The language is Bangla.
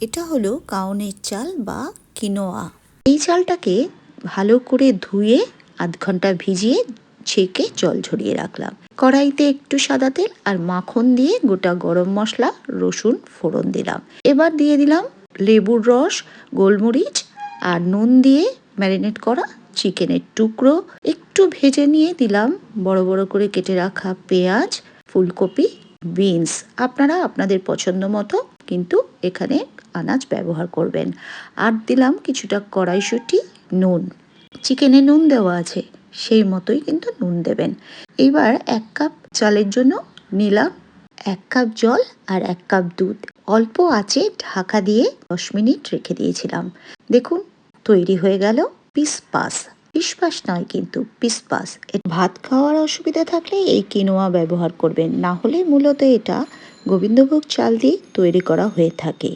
এটা হলো কাউনের চাল বা কিনোয়া। এই চালটাকে ভালো করে ধুয়ে আধ ঘণ্টা ভিজিয়ে ছেঁকে জল ঝরিয়ে রাখলাম। কড়াইতে একটু সাদা তেল আর মাখন দিয়ে গোটা গরম মশলা, রসুন ফোড়ন দিলাম। এবার দিয়ে দিলাম লেবুর রস, গোলমরিচ আর নুন দিয়ে ম্যারিনেট করা চিকেনের টুকরো। একটু ভেজে নিয়ে দিলাম বড় বড় করে কেটে রাখা পেঁয়াজ, ফুলকপি, বিনস। আপনারা আপনাদের পছন্দ মতো কিন্তু এখানে আনাজ ব্যবহার করবেন। আর দিলাম কিছুটা কড়াইশুঁটি, নুন। চিকেনে নুন দেওয়া আছে, সেই মতোই কিন্তু নুন দেবেন। এবার এক কাপ চালের জন্য নিলাম এক কাপ জল আর এক কাপ দুধ। অল্প আছে ঢাকা দিয়ে দশ মিনিট রেখে দিয়েছিলাম। দেখুন, তৈরি হয়ে গেল পিসপাস পিসপাস নয় কিন্তু পিসপাস ভাত খাওয়ার অসুবিধা থাকলে এই কিনোয়া ব্যবহার করবেন। না হলে মূলত এটা গোবিন্দভোগ চাল দিয়ে তৈরি করা হয়ে থাকে।